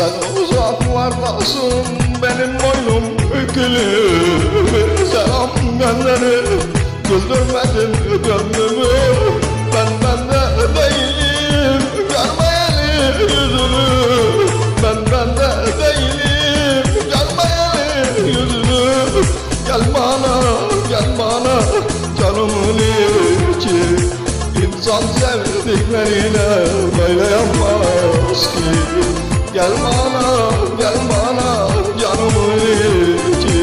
Sen uzaklardasın benim boynum bükülü. Selam gönderir güldürmedin gönlümü. Ben bende değilim görmeyeli yüzünü. Ben bende değilim görmeyeli yüzünü. Gel bana gel bana canımın içi İnsan sevdiklerine böyle yapmaz ki Gel bana, gel bana canımın içi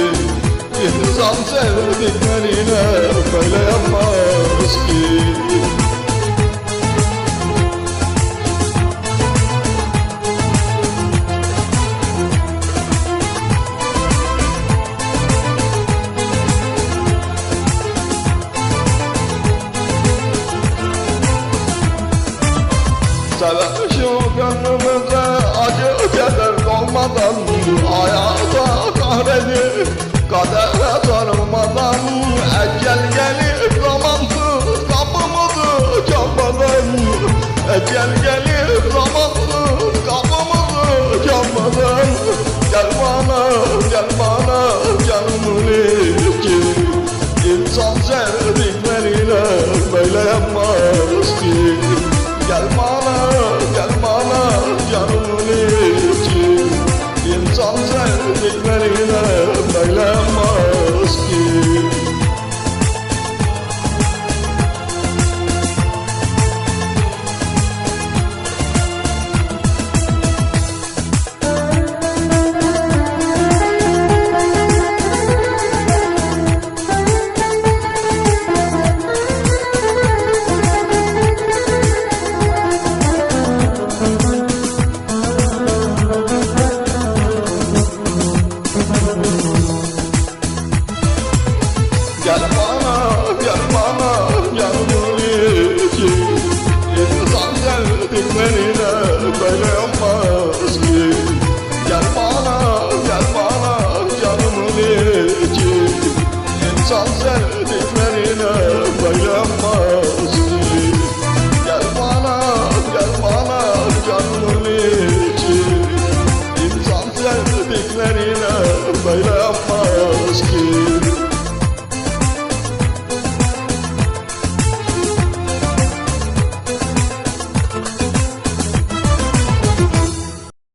İnsan sevdiklerine İnsan sevdiklerine İnsan sevdiklerine dayanmaz ki. Gel bana, gel bana canımın içi İnsan sevdiklerine dayanmaz ki.